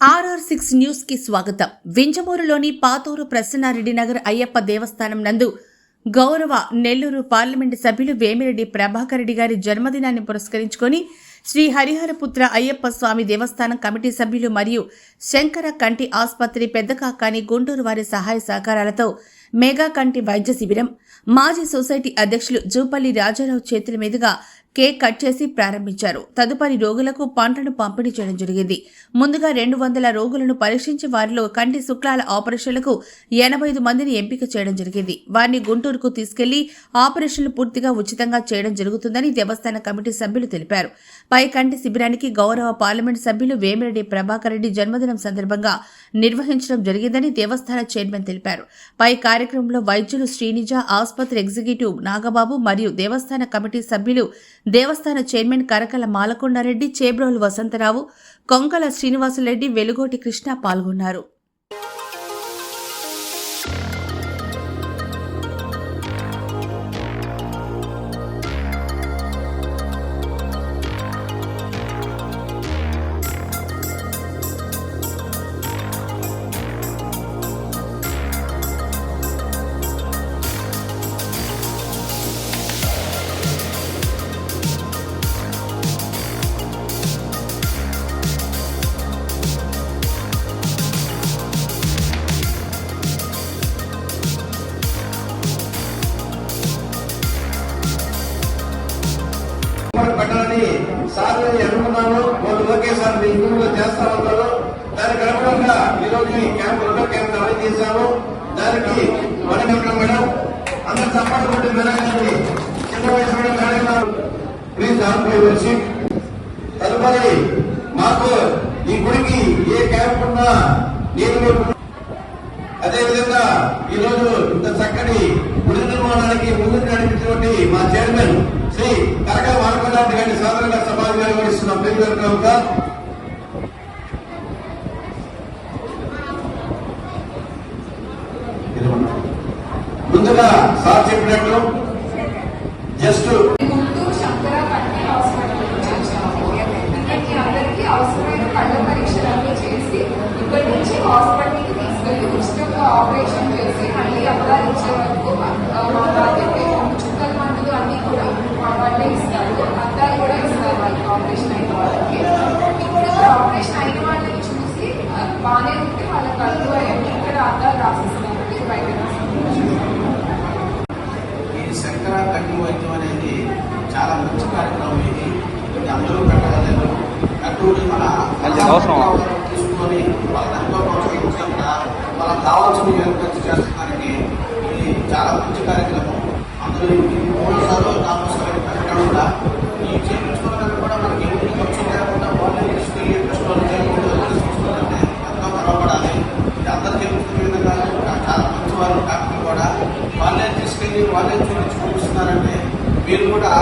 RR six న్యూస్కి స్వాగతం. వింజమూరులోని పాతూరు ప్రసన్నారెడ్డి నగర్ అయ్యప్ప దేవస్థానం నందు గౌరవ నెల్లూరు పార్లమెంటు సభ్యులు వేమిరెడ్డి ప్రభాకర్ రెడ్డి గారి జన్మదినాన్ని పురస్కరించుకొని శ్రీ హరిహరపుత్ర అయ్యప్ప స్వామి దేవస్థానం కమిటీ సభ్యులు మరియు శంకర కంటి ఆసుపత్రి పెద్దకాకాని గుంటూరు వారి సహాయ సహకారాలతో మెగా కంటి వైద్య శిబిరం. మాజీ సొసైటీ అధ్యక్షులు జూపల్లి రాజారావు చేతుల మీదుగా కేక్ కట్ చేసి ప్రారంభించారు. తదుపరి రోగులకు పంటను పంపిణీ చేయడం జరిగింది. ముందుగా రెండు వందల రోగులను పరీక్షించి వారిలో కంటి శుక్లాల ఆపరేషన్లకు ఎనభై ఐదు మందిని ఎంపిక చేయడం జరిగింది. వారిని గుంటూరుకు తీసుకెళ్ళి ఆపరేషన్లు పూర్తిగా ఉచితంగా చేయడం జరుగుతుందని దేవస్థాన కమిటీ సభ్యులు తెలిపారు. పై కంటి శిబిరానికి గౌరవ పార్లమెంట్ సభ్యులు వేమిరెడ్డి ప్రభాకర్ రెడ్డి జన్మదినం సందర్భంగా నిర్వహించడం జరిగిందని దేవస్థాన చైర్మన్ తెలిపారు. పై కార్యక్రమంలో వైద్యులు శ్రీనిజ ఆసుపత్రి ఎగ్జిక్యూటివ్ నాగబాబు మరియు దేవస్థాన కమిటీ సభ్యులు దేవస్థాన చైర్మన్ కరకల మాలకొండారెడ్డి చేబ్రోలు వసంతరావు కొంకల శ్రీనివాసులరెడ్డి వెలుగోటి కృష్ణ పాల్గొన్నారు. సార్ నేను అనుకున్నాను వాళ్ళు ఓకే సార్ మీ ఇంట్లో చేస్తా ఉన్నారు దానికి అనుగుణంగా ఈరోజు ఈ క్యాంప్ రెండో క్యాంప్ అమలు చేశాము దానికి వనగంట మేడం అందరు చప్పట్లు కొట్టి మేనేజర్ని చిన్న వయసు మేడం మేడం ప్లీజ్ వచ్చి తదుపరి మాకు ఈ గుడికి ఏ క్యాంప్ ఉన్నా నేను ఈ రోజు ఇంత చక్కటి గుడి నిర్మాణానికి ముందుకు నడిపించినటువంటి మా చైర్మన్ శ్రీ కరక మార్పదాటి గారి సాధారణ సమాజం నిర్వహిస్తున్న ప్రీమియర్ కనుక ముందుగా సార్ చెప్పినట్లు జస్ట్ గుంటూరు శంకర కంటి హాస్పిటల్ నుంచి వచ్చాము ఇక్కడికి అందరికీ అవసరమైన కళ్ళ పరీక్షలన్నీ చేసి ఇక్కడి నుంచి హాస్పిటల్కి తీసుకెళ్ళి ఉచితంగా ఆపరేషన్ చేసి మళ్ళీ అప్పాలు ఇచ్చే వరకు మా బాధ్యత చుక్కల మందులు అన్ని కూడా మా వాళ్ళే ఇస్తారు. అద్దాలు కూడా ఇస్తారు వాళ్ళకి ఆపరేషన్ అయిన వాళ్ళకి. ఇప్పుడు ఆపరేషన్ అయిన వాళ్ళని చూసి బాగానే ఉంటే వాళ్ళ కళ్ళు అవన్నీ ఇక్కడ అద్దాలు రాసిస్తారు. బయట ఈ శంకర కంటి వైద్యం అనేది చాలా మంచి కార్యక్రమం ఇది. ఇది అందరూ పెట్టగలరు. అటువంటి మన అవసరం. తీసుకొని వాళ్ళ ప్రోత్సహించకుండా వాళ్ళకి కావాల్సిన ఖర్చు చేస్తున్నారని ఇది చాలా మంచి కార్యక్రమం. అందరూ ఈ మూడు సార్లు నాలుగు సార్లు పెట్టకుండా ఈ చేయించుకోవడానికి కూడా మనకి ఎన్ని ఖర్చు లేకుండా వాళ్ళని తీసుకెళ్ళి ప్రశ్నలు చేయకుండా ఎంతో గర్వపడాలి ఇది అందరూ విధంగా చాలా మంచి వాళ్ళు డాక్టర్లు కూడా వాళ్ళే తీసుకెళ్ళి వాళ్ళే చూపించి చూపిస్తున్నారంటే మీరు కూడా